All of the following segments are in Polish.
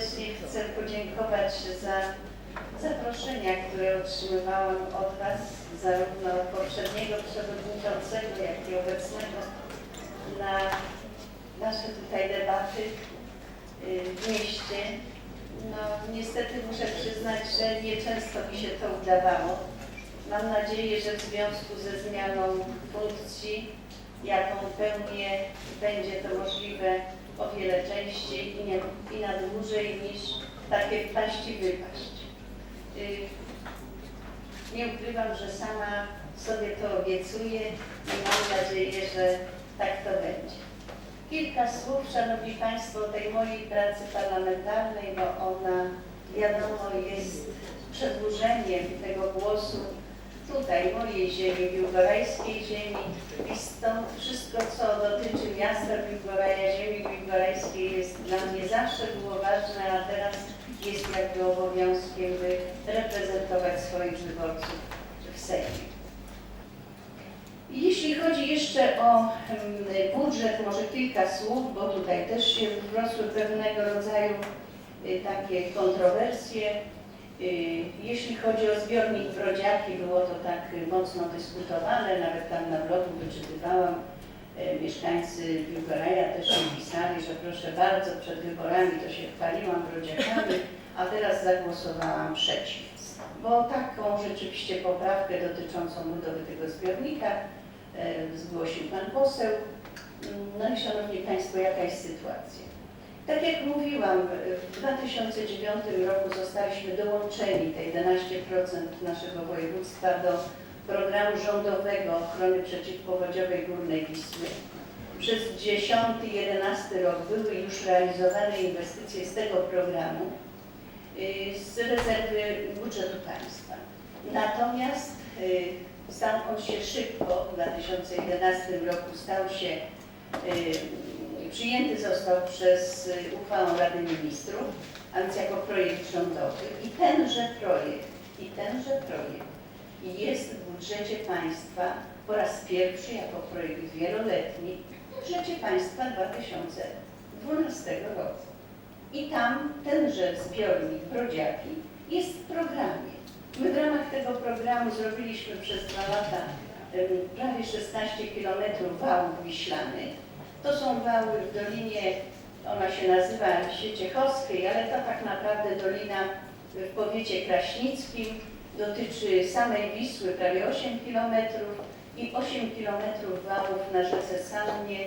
serdecznie chcę podziękować za zaproszenia, które otrzymywałam od Was, zarówno poprzedniego przewodniczącego, jak i obecnego, na nasze tutaj debaty y, w mieście. No niestety muszę przyznać, że nieczęsto mi się to udawało. Mam nadzieję, że w związku ze zmianą funkcji, jaką pełnię, będzie to możliwe o wiele częściej i, nie, i na dłużej niż takie wpaść i wypaść. Nie ukrywam, że sama sobie to obiecuję i mam nadzieję, że tak to będzie. Kilka słów, Szanowni Państwo, o tej mojej pracy parlamentarnej, bo ona, wiadomo, jest przedłużeniem tego głosu tutaj, mojej ziemi, biłgorajskiej ziemi i stąd wszystko, co dotyczy miasta Biłgoraja, ziemi biłgorajskiej jest dla mnie zawsze było ważne, a teraz jest jakby obowiązkiem, by reprezentować swoich wyborców w Sejmie. Jeśli chodzi jeszcze o mm, budżet, może kilka słów, bo tutaj też się wrosły pewnego rodzaju y, takie kontrowersje. Y, Jeśli chodzi o zbiornik Brodziaki, było to tak y, mocno dyskutowane, nawet tam na blogu wyczytywałam, y, mieszkańcy Biłgoraja też mi pisali, że proszę bardzo, przed wyborami to się chwaliłam Brodziakami, a teraz zagłosowałam przeciw. Bo taką rzeczywiście poprawkę dotyczącą budowy tego zbiornika e, zgłosił Pan poseł. No i Szanowni Państwo, jaka jest sytuacja? Tak jak mówiłam, w 2009 roku zostaliśmy dołączeni, te 11% naszego województwa, do programu rządowego ochrony przeciwpowodziowej Górnej Wisły. Przez 10 i 11 rok były już realizowane inwestycje z tego programu y, z rezerwy budżetu państwa. Natomiast y, stał on się szybko, w 2011 roku stał się y, przyjęty został przez y, uchwałą Rady Ministrów, a więc jako projekt rządowy. I tenże projekt, i tenże projekt jest w budżecie państwa po raz pierwszy jako projekt wieloletni w budżecie państwa 2012 roku. I tam tenże zbiornik Brodziaki jest w programie. My w ramach tego programu zrobiliśmy przez dwa lata prawie 16 kilometrów wałów wiślanych. To są wały w dolinie, ona się nazywa Sieciechowskiej, ale to tak naprawdę dolina w powiecie kraśnickim. Dotyczy samej Wisły prawie 8 kilometrów i 8 kilometrów wałów na rzece Sannie,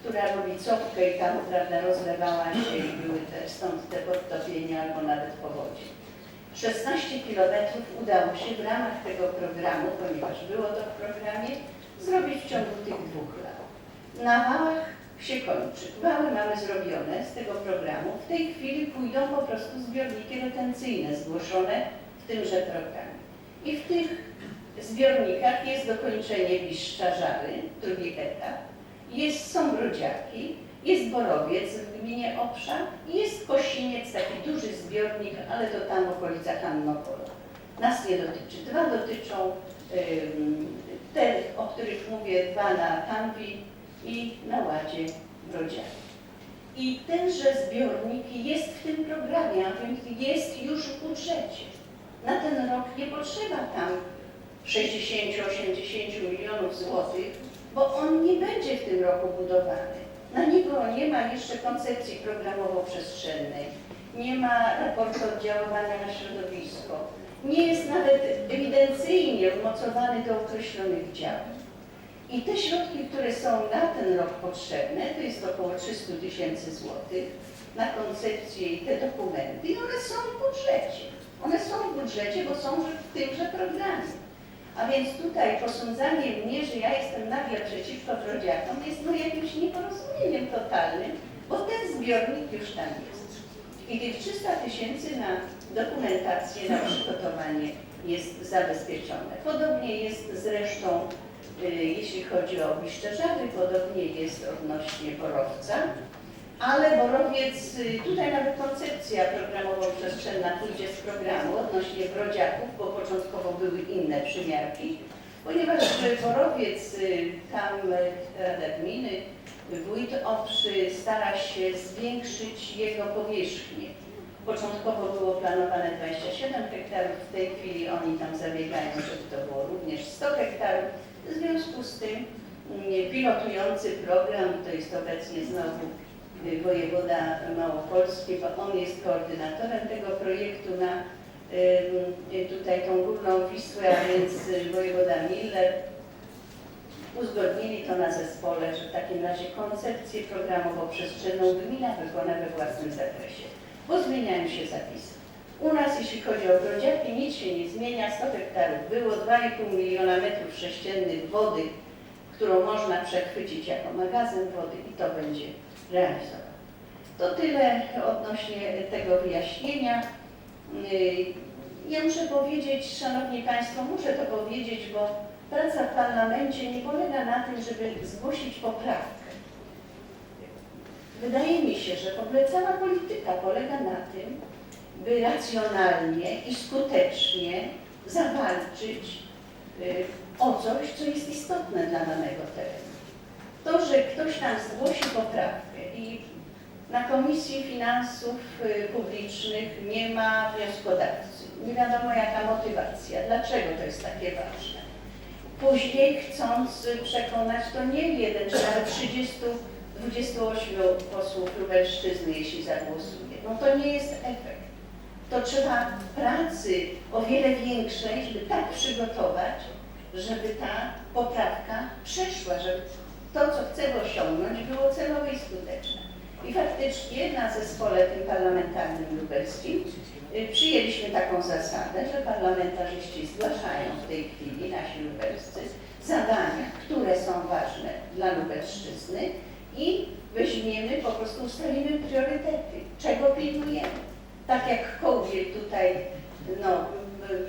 która robi cofkę i tam prawda, rozlewała się i były te, stąd te podtopienia albo nawet powodzie. 16 kilometrów udało się w ramach tego programu, ponieważ było to w programie, zrobić w ciągu tych dwóch lat. Na wałach się kończy. Wały mamy zrobione z tego programu. W tej chwili pójdą po prostu zbiorniki retencyjne zgłoszone w tymże programie. I w tych zbiornikach jest dokończenie Biszcza Żary, drugi etap, jest, są brodziaki, jest Borowiec w gminie Obszar i jest Kosiniec, taki duży zbiornik, ale to tam w okolicach Annopola. Nas nie dotyczy. Dwa dotyczą ym, te, o których mówię, dwa na Kampi i na Ładzie Brodziaki. I tenże zbiornik jest w tym programie, a więc jest już w budżecie. Na ten rok nie potrzeba tam 60-80 milionów złotych, bo on nie będzie w tym roku budowany. Na niego nie ma jeszcze koncepcji programowo-przestrzennej, nie ma raportu oddziaływania na środowisko, nie jest nawet ewidencyjnie umocowany do określonych działań. I te środki, które są na ten rok potrzebne, to jest około 300 tysięcy złotych na koncepcję i te dokumenty, i one są w budżecie. One są w budżecie, bo są w tymże programie. A więc tutaj posądzanie mnie, że ja jestem nagle przeciwko brodziakom jest no jakimś nieporozumieniem totalnym, bo ten zbiornik już tam jest. I tych 300 tysięcy na dokumentację, na przygotowanie jest zabezpieczone. Podobnie jest zresztą, jeśli chodzi o Biszczerzady, podobnie jest odnośnie Borowca. Ale Borowiec, y, tutaj nawet koncepcja programowo-przestrzenna pójdzie z programu odnośnie brodziaków, bo początkowo były inne przymiarki, ponieważ y, Borowiec, y, tam y, Rada Gminy, Wójt Obszy stara się zwiększyć jego powierzchnię. Początkowo było planowane 27 hektarów, w tej chwili oni tam zabiegają, żeby to było również 100 hektarów. W związku z tym mm, pilotujący program, to jest obecnie znowu y, wojewoda małopolski, bo on jest koordynatorem tego projektu na y, y, tutaj tą górną Wisłę, a więc wojewoda Miller. Uzgodnili to na zespole, że w takim razie koncepcję programowo-przestrzenną gmina wykona we własnym zakresie, bo zmieniają się zapisy. U nas, jeśli chodzi o Grodziaki, nic się nie zmienia. 100 hektarów było, 2,5 miliona metrów sześciennych wody, którą można przechwycić jako magazyn wody i to będzie realizowane. To tyle odnośnie tego wyjaśnienia. Yy, Ja muszę powiedzieć, Szanowni Państwo, muszę to powiedzieć, bo praca w parlamencie nie polega na tym, żeby zgłosić poprawkę. Wydaje mi się, że w ogóle cała polityka polega na tym, by racjonalnie i skutecznie zawalczyć y, o coś, co jest istotne dla danego terenu. To, że ktoś tam zgłosi poprawkę i na Komisji Finansów y, Publicznych nie ma wnioskodawcy, nie wiadomo jaka motywacja, dlaczego to jest takie ważne. Później chcąc przekonać, to nie jeden, czy nawet 30, 28 posłów Lubelszczyzny, jeśli zagłosuje. No to nie jest efekt to trzeba pracy o wiele większej, żeby tak przygotować, żeby ta poprawka przeszła, żeby to, co chcemy osiągnąć, było celowe i skuteczne. I faktycznie na zespole tym parlamentarnym lubelskim y, przyjęliśmy taką zasadę, że parlamentarzyści zgłaszają w tej chwili, nasi lubelscy, zadania, które są ważne dla Lubelszczyzny i weźmiemy, po prostu ustalimy priorytety, czego pilnujemy tak jak Kołbiel tutaj no,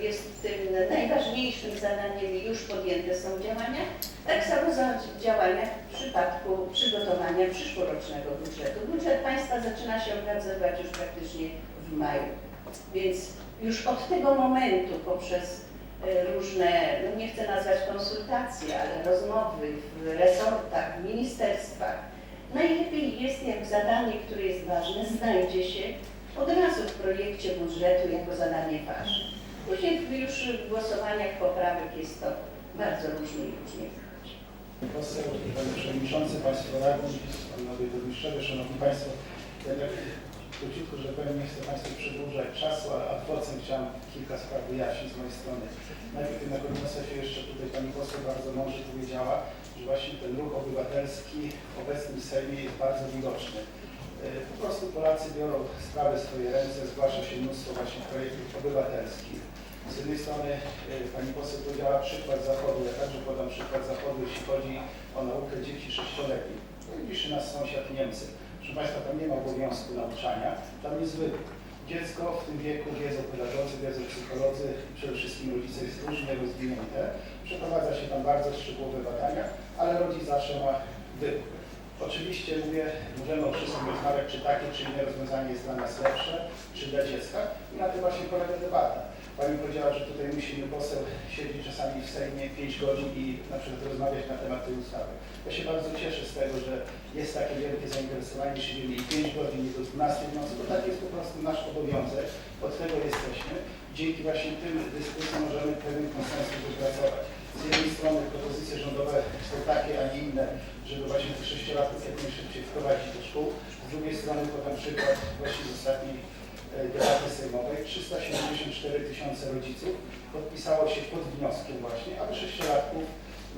jest tym najważniejszym zadaniem już podjęte są działania, tak samo działania w przypadku przygotowania przyszłorocznego budżetu. Budżet państwa zaczyna się opracowywać już praktycznie w maju, więc już od tego momentu poprzez e, różne, no nie chcę nazwać konsultacje, ale rozmowy w resortach, w ministerstwach, najlepiej jest jak zadanie, które jest ważne, znajdzie się od razu w projekcie budżetu jako zadanie ważne. Później już w głosowaniach poprawek jest to bardzo różnie i różnie. Poseł, Panie Przewodniczący, Państwo Radni, Panowie Burmistrzowie, Szanowni Państwo, ja tak króciutko, że powiem, nie chcę Państwu przedłużać czasu, ale ad vocem chciałem kilka spraw wyjaśnić z mojej strony. Najpierw na Komisji jeszcze tutaj Pani Poseł bardzo mądrze powiedziała, że właśnie ten ruch obywatelski w obecnym Sejmie jest bardzo widoczny. E, Po prostu Polacy biorą sprawy w swoje ręce, zgłasza się mnóstwo właśnie projektów obywatelskich. Z jednej strony e, pani poseł powiedziała przykład Zachodu, ja także podam przykład Zachodu, jeśli chodzi o naukę dzieci sześcioletnich. Najbliższy nas sąsiad Niemcy. Proszę Państwa, tam nie ma obowiązku nauczania, tam jest wybór. Dziecko w tym wieku, wiedzą pedagodzy, wiedzą psycholodzy, przede wszystkim rodzice jest różnie rozwinięte. Przeprowadza się tam bardzo szczegółowe badania, ale rodzic zawsze ma wybór. Oczywiście mówię, możemy o wszystkim rozmawiać, czy takie, czy inne rozwiązanie jest dla nas lepsze, czy dla dziecka i na tym właśnie polega debata. Pani powiedziała, że tutaj musimy poseł siedzieć czasami w Sejmie 5 godzin i na przykład rozmawiać na temat tej ustawy. Ja się bardzo cieszę z tego, że jest takie wielkie zainteresowanie, siedzimy i 5 godzin i do 12 w nocy, bo tak jest po prostu nasz obowiązek, od tego jesteśmy. Dzięki właśnie tym dyskusjom możemy pewien konsensus wypracować. Z jednej strony propozycje rządowe są takie, a nie inne, żeby właśnie tych sześciolatków jak najszybciej wprowadzić do szkół. Z drugiej strony podam przykład właśnie z ostatniej e, debaty sejmowej. 374 tysiące rodziców podpisało się pod wnioskiem właśnie, aby sześciolatków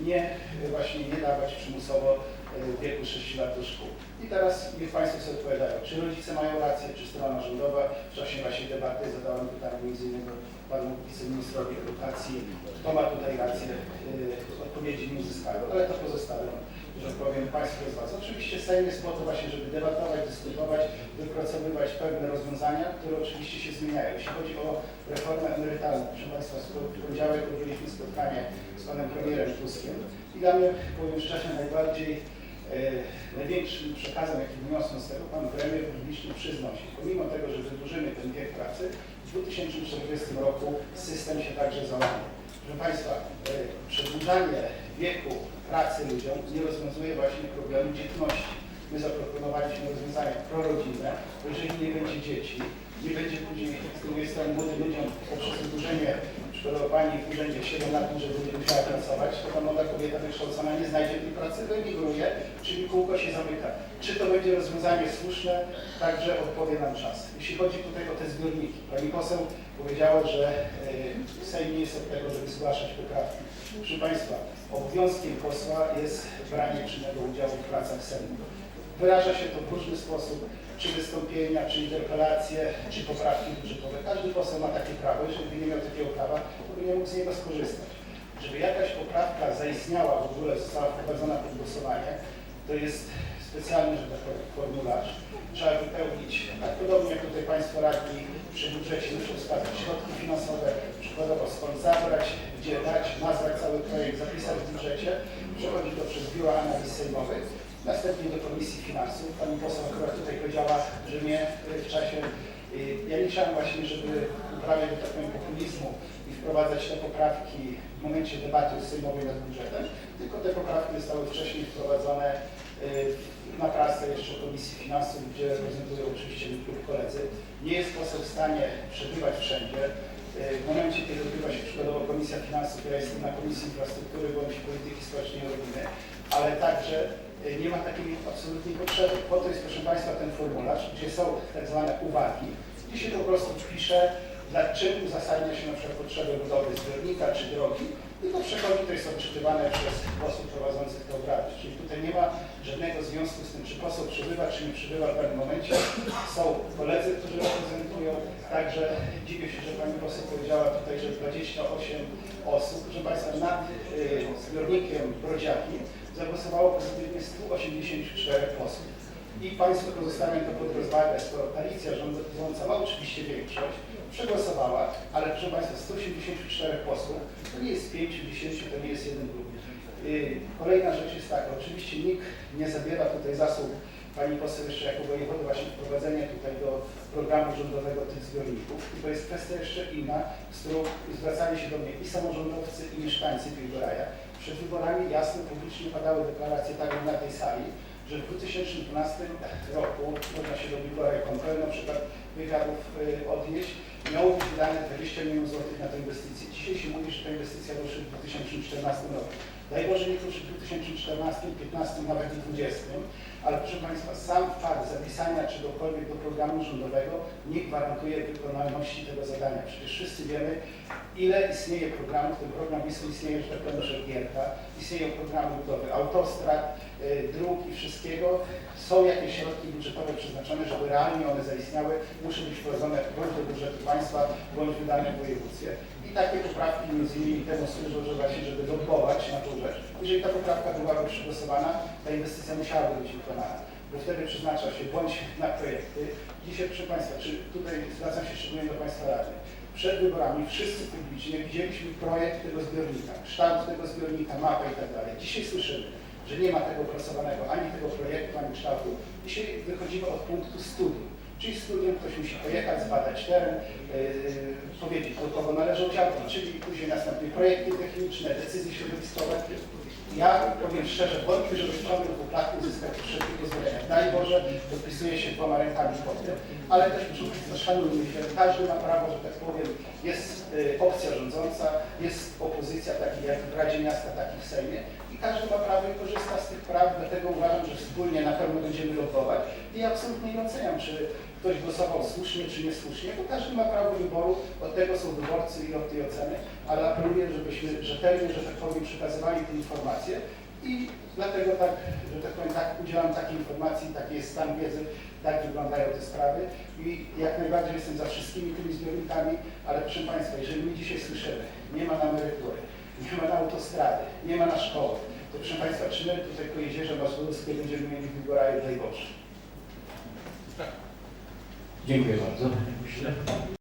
nie e, właśnie nie dawać przymusowo e, wieku 6 lat do szkół. I teraz niech Państwo sobie odpowiadają, czy rodzice mają rację, czy strona rządowa. W czasie właśnie debaty zadałem pytanie między innymi panu wiceministrowi edukacji, kto ma tutaj rację, yy, odpowiedzi nie uzyskałem, ale to pozostawiam, że powiem Państwu z Was. Oczywiście Sejm jest po to właśnie, żeby debatować, dyskutować, wypracowywać pewne rozwiązania, które oczywiście się zmieniają. Jeśli chodzi o reformę emerytalną, proszę Państwa, w poniedziałek odbyliśmy spotkanie z panem premierem Tuskiem i dla mnie, powiem szczerze, najbardziej e, największym przekazem, jaki wyniosłem z tego, pan premier publicznie przyznał się, pomimo tego, że wydłużymy ten wiek pracy, w 2040 roku system się także załamie. Proszę Państwa, e, przedłużanie wieku pracy ludziom nie rozwiązuje właśnie problemu dzietności. My zaproponowaliśmy rozwiązania prorodzinne, jeżeli nie będzie dzieci, nie będzie później z drugiej strony młodym ludziom poprzez wydłużenie przykładowo pani urzędzie 7 lat dłużej będzie musiała pracować, to ta młoda kobieta wykształcona nie znajdzie tej pracy, wyemigruje, czyli kółko się zamyka. Czy to będzie rozwiązanie słuszne, także odpowie nam czas. Jeśli chodzi tutaj o te zbiorniki, pani poseł powiedziała, że e, Sejm nie jest od tego, żeby zgłaszać poprawki. Proszę Państwa, obowiązkiem posła jest branie czynnego udziału w pracach Sejmu. Wyraża się to w różny sposób, czy wystąpienia, czy interpelacje, czy poprawki budżetowe. Każdy poseł ma takie prawo, jeżeli nie miał takiego prawa, to by nie mógł z niego skorzystać. Żeby jakaś poprawka zaistniała, w ogóle została wprowadzona pod głosowanie, to jest specjalny, że tak powiem, formularz. Trzeba wypełnić, tak podobnie jak tutaj Państwo radni przy budżecie muszą wskazać środki finansowe, przykładowo skąd zabrać, gdzie dać, nazwać cały projekt, zapisać w budżecie. Przechodzi to przez biura analiz sejmowych. Następnie do Komisji Finansów. Pani poseł akurat tutaj powiedziała, że mnie w czasie, y, ja nie chciałem właśnie, żeby uprawiać, tak powiem, populizmu i wprowadzać te poprawki w momencie debaty sejmowej nad budżetem, tylko te poprawki zostały wcześniej wprowadzone y, na prasę jeszcze Komisji Finansów, gdzie reprezentują oczywiście niektórych koledzy. Nie jest poseł w stanie przebywać wszędzie. W momencie, kiedy odbywa się przykładowo Komisja Finansów, ja jestem na Komisji Infrastruktury bądź Polityki Społecznej i Rodziny, ale także y, nie ma takiej absolutnej potrzeby. Po to jest, proszę Państwa, ten formularz, gdzie są tak zwane uwagi, gdzie się po prostu pisze, dlaczego uzasadnia się na przykład potrzebę budowy zbiornika czy drogi i to przechodzi, to jest odczytywane przez posłów prowadzących te obrady. Czyli tutaj nie ma żadnego związku z tym, czy poseł przebywa, czy nie przebywa w danym momencie. Są koledzy, którzy reprezentują, także dziwię się, że Pani poseł powiedziała tutaj, że 28 osób, proszę Państwa, nad y, zbiornikiem Brodziaki zagłosowało pozytywnie 184 posłów. I Państwo pozostawiam to pod rozwagę, skoro koalicja rządząca ma oczywiście większość, przegłosowała, ale proszę Państwa, 184 posłów, to nie jest 5, 10, to nie jest jeden grup. Yy, Kolejna rzecz jest taka, oczywiście nikt nie zabiera tutaj zasług Pani poseł jeszcze jako wojewody właśnie wprowadzenia tutaj do programu rządowego tych zbiorników. I to jest kwestia jeszcze inna, z którą zwracali się do mnie i samorządowcy, i mieszkańcy Pilgoraja. Przed wyborami jasno publicznie padały deklaracje tak jak na tej sali, że w 2012 roku, można się do Pilgoraj.pl na przykład wywiadów y, odnieść, miało być wydane 20 milionów złotych na tę inwestycję. Dzisiaj się mówi, że ta inwestycja ruszy w 2014 roku. Daj Boże, nie ruszy w 2014, 2015, nawet i 2020, ale proszę Państwa, sam fakt zapisania czegokolwiek do programu rządowego nie gwarantuje wykonalności tego zadania. Przecież wszyscy wiemy, ile istnieje programów, ten program jest, istnieje, że tak powiem, istnieją programy budowy autostrad, y, dróg i wszystkiego. Są jakieś środki budżetowe przeznaczone, żeby realnie one zaistniały, muszą być wprowadzone bądź do budżetu państwa, bądź wydane w województwie. I takie poprawki między innymi temu służą, że właśnie, żeby dopłować na tą rzecz. Jeżeli ta poprawka byłaby przegłosowana, ta inwestycja musiałaby być bo wtedy przeznacza się bądź na projekty. Dzisiaj, proszę Państwa, czy tutaj zwracam się szczególnie do Państwa radnych. Przed wyborami wszyscy publicznie widzieliśmy projekt tego zbiornika, kształt tego zbiornika, mapę i tak. Dzisiaj słyszymy, że nie ma tego opracowanego, ani tego projektu, ani kształtu. Dzisiaj wychodzimy od punktu studium. Czyli studium ktoś musi pojechać, zbadać teren, yy, powiedzieć do kogo należą działki, czyli później następnie projekty techniczne, decyzje środowiskowe. Ja powiem szczerze, wątpię, żeby w ciągu dwóch lat uzyskać wszelkie pozwolenia. Daj Boże, podpisuje się dwoma rękami pod tym, ale też proszę Państwa, szanujmy się, każdy ma prawo, że tak powiem, jest y, opcja rządząca, jest opozycja, taki jak w Radzie Miasta, tak i w Sejmie. Każdy ma prawo i korzysta z tych praw, dlatego uważam, że wspólnie na pewno będziemy lokować i absolutnie nie oceniam, czy ktoś głosował słusznie, czy niesłusznie, bo każdy ma prawo wyboru, od tego są wyborcy i od tej oceny, ale apeluję, żebyśmy rzetelnie, że tak powiem, przekazywali te informacje i dlatego tak, że tak powiem, tak udzielam takiej informacji, taki jest stan wiedzy, tak wyglądają te sprawy i jak najbardziej jestem za wszystkimi tymi zbiornikami, ale proszę Państwa, jeżeli my dzisiaj słyszymy, nie ma na emerytury, nie ma na autostrady, nie ma na szkoły, to proszę Państwa, czy my tutaj po jeziorze Mazurskiej będziemy mieli w Wigoraju, daj Boże. Dziękuję bardzo.